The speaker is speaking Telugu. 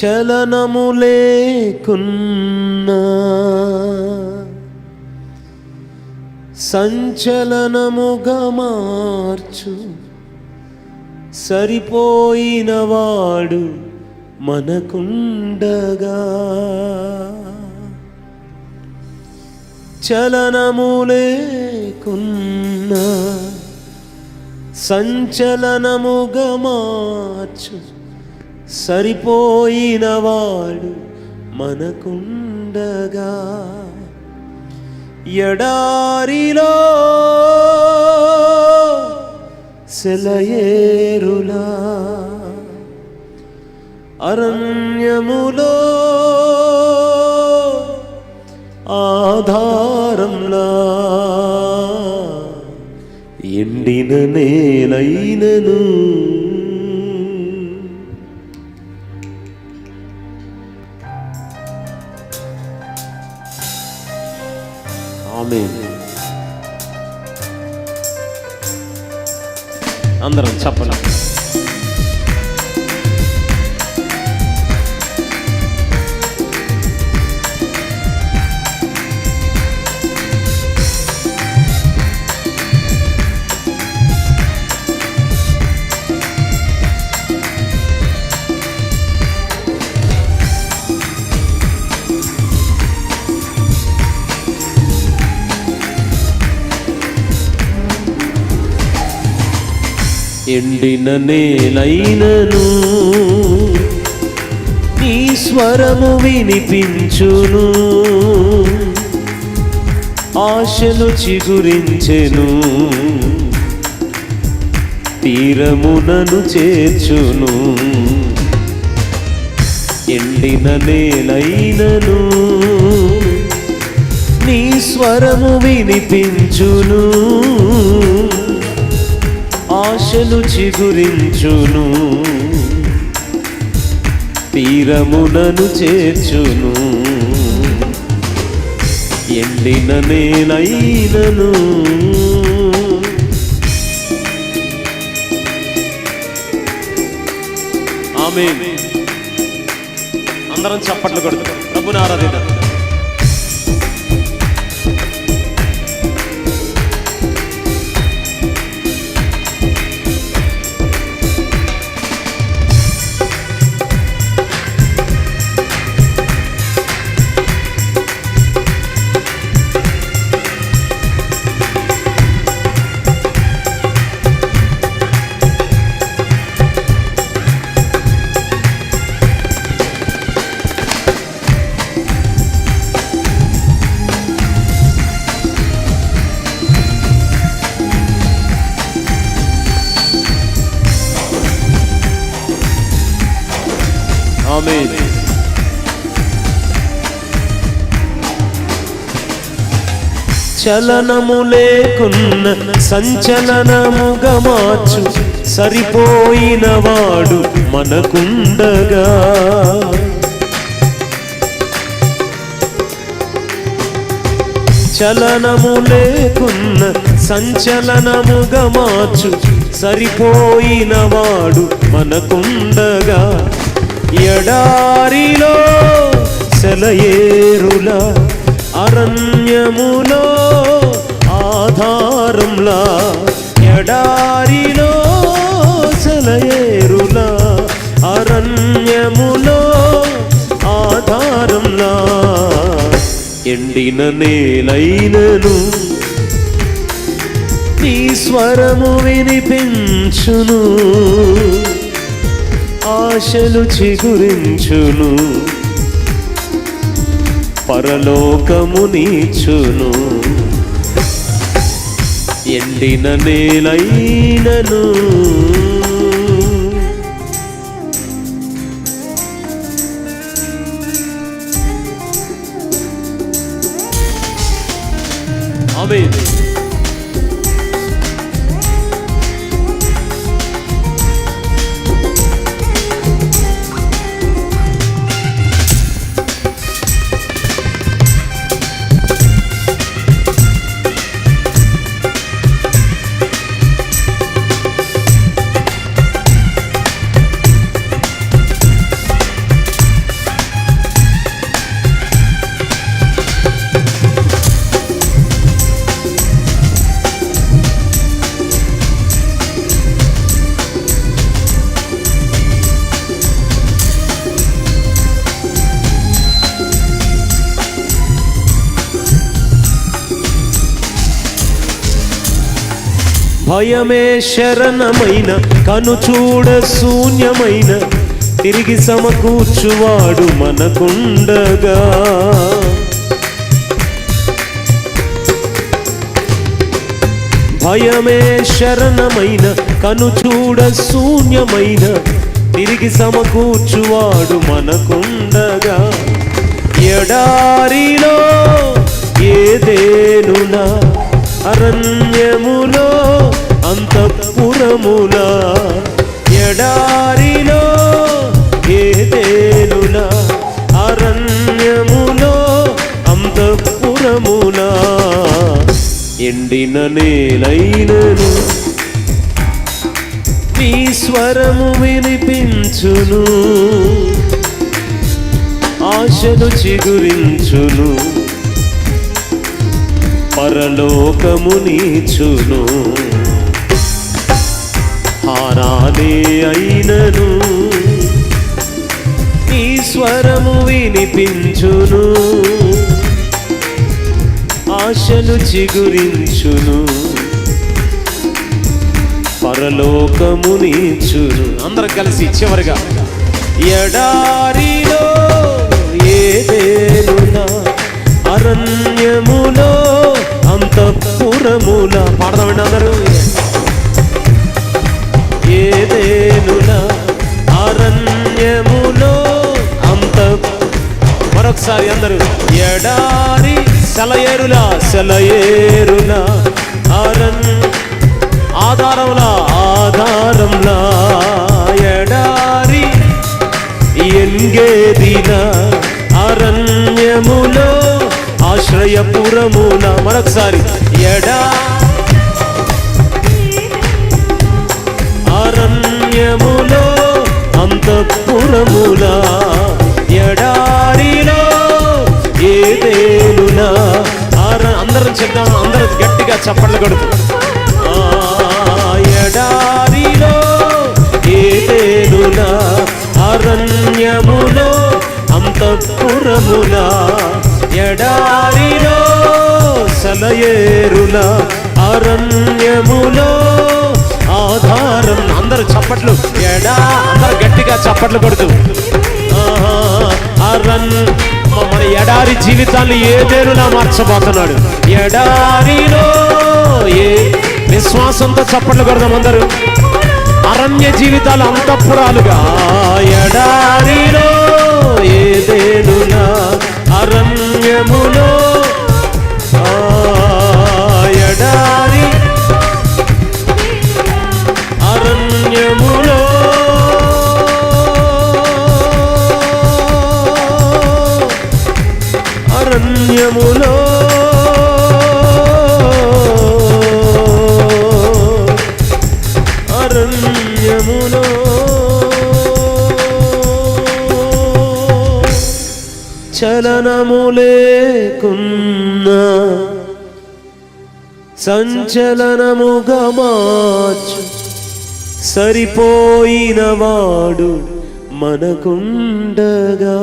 చలనము లేకున్నా సంచలనముగా మార్చు. సరిపోయినవాడు మనకుండగా. చలనము లేకున్నా సంచలనముగా మార్చు. సరిపోయినవాడు మనకుండగా. ఎడారిలో సెలయేరులా. అరణ్యములో ఆధారంలా. ఎండిన నేలైనను అందరం చెప్పండి. ఎండిన నేలైనను నీ స్వరము వినిపించును. ఆశలు చిగురించెను. తీరమునను చేర్చును. ఎండిన నేలైనను నీ స్వరము వినిపించును. ఆశలు చిగురించును తీరమునను చేర్చును. ఎండిన నేలైనను ఆమె అందరం చప్పట్లు కొడుతుంది ప్రభుని ఆరాధిద్దాం. ఆమేన్ చలనము లేకున్న సంచలనముగా మార్చు సరిపోయిన వాడు మనకుండగా. చలనము లేకున్న సంచలనముగా మార్చు సరిపోయిన వాడు మనకుండగా. ఎడారిలో సెలయేరుల అరణ్యములో ఆధారంలా ఎడారిలో సెలయేరుల అరణ్యములో ఆధారంలా ఎండిన నేలైనను నీ స్వరము వినిపించును. ఆశలు చిగురించును. పరలోకము నీచును ఎండిన నేలైనను. ఆమేన్. భయమే శరణమైన కనుచూడ శూన్యమైన తిరిగి సమకూర్చువాడు మనకుండగా. భయమే శరణమైన కనుచూడ శూన్యమైన తిరిగి సమకూర్చువాడు మనకుండగా. ఎడారిలో ఏదేనునా అరణ్యములో అంతఃపురముల ఎడారిలో ఏదేనునా అరణ్యములో అంతఃపురముల ఎండిన నేలైనను నీ స్వరము వినిపించును ఆశలు చిగురించును పరలోకము నీచును. మారాలే అయినను. నీ స్వరము వినిపించును. ఆశలు చిగురించును. పరలోకము నీచును. అందరం కలిసి చివరిగా ఎడారిలో ఏదేనునా అరణ్యములో అంతఃపురముల పాడదామండి అందరూ. ఒకసారి అందరూ. ఎడారి సెలయేరులా సెలయేరులా అరణ్ ఆధారంలా ఆధారంలా. ఎడారి ఎంగేదిన అరణ్యములో ఆశ్రయపురమున. మరొకసారి. ఎడా అరణ్యములో అంతఃపురముల ఎడా దేవునా అందరం చెప్దాం అందరం గట్టిగా చప్పట్లు కొడుతూ. ఆ, ఎడారిలో ఏదేనునా అరణ్యములో అంతఃపురమునా? ఎడారిలో సలయేరుల అరణ్యములో ఆధారం. అందరు చప్పట్లు ఎడా? అందరు గట్టిగా చప్పట్లు కొడుతూ. ఆహా, అరణ్ ఎడారి జీవితాన్ని ఏదేనులా మార్చబోతున్నాడు? ఎడారిలో ఏ విశ్వాసంతో చప్పట్లు కొడదాం అందరూ. అరణ్య జీవితాలు అంతఃపురాలుగా. ఎడారిలో ఏదేనులా చలనము లేకున్నా సంచలనముగా మార్చు. సరిపోయినవాడు మనకుండగా.